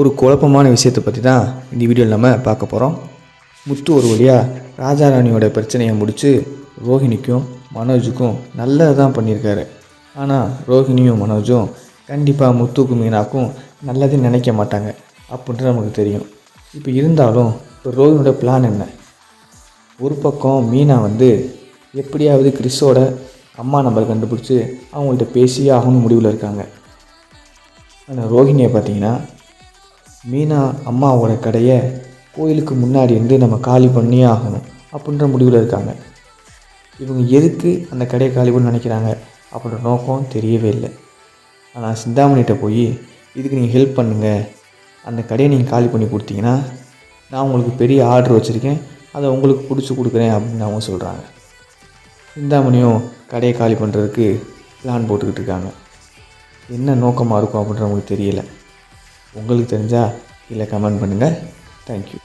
ஒரு குழப்பமான விஷயத்தை பற்றி தான் இந்த வீடியோவில் நம்ம பார்க்க போகிறோம் முத்து ஒரு வழியாக ராஜாராணியோட பிரச்சனையை முடித்து ரோஹிணிக்கும் மனோஜுக்கும் நல்லது தான் பண்ணியிருக்காரு. ஆனால் ரோஹிணியும் மனோஜும் கண்டிப்பாக முத்துக்கும் மீனாக்கும் நல்லதே நினைக்க மாட்டாங்க அப்படின்ட்டு நமக்கு தெரியும். இப்போ இருந்தாலும் இப்போ ரோஹினோட பிளான் என்ன? ஒரு பக்கம் மீனா வந்து எப்படியாவது கிறிஸோட அம்மா நம்பரை கண்டுபிடிச்சி அவங்கள்ட்ட பேசியே ஆகணும் முடிவில் இருக்காங்க. ஆனால் ரோஹிணியை பார்த்தீங்கன்னா மீனா அம்மாவோட கடையை கோயிலுக்கு முன்னாடி இருந்து நம்ம காலி பண்ணியே ஆகணும் அப்படின்ற முடிவில் இருக்காங்க. இவங்க எதுக்கு அந்த கடையை காலி பண்ண நினைக்கிறாங்க அப்படின்ற நோக்கம் தெரியவே இல்லை. ஆனால் சிந்தாமணிகிட்ட போய் இதுக்கு நீங்கள் ஹெல்ப் பண்ணுங்கள் அந்த கடையை நீங்கள் காலி பண்ணி கொடுத்தீங்கன்னா நான் உங்களுக்கு பெரிய ஆர்டர் வச்சுருக்கேன். அதை உங்களுக்கு பிடிச்சி கொடுக்குறேன் அப்படின்னு அவங்க சொல்கிறாங்க சிந்தாமணியும் கடையை காலி பண்ணுறதுக்கு பிளான் போட்டுக்கிட்டு இருக்காங்க. என்ன நோக்கமாக இருக்கும் அப்படின்ற அவங்களுக்கு தெரியலை. உங்களுக்கு தெரிஞ்சால் கீழே கமெண்ட் பண்ணுங்கள் தேங்க்யூ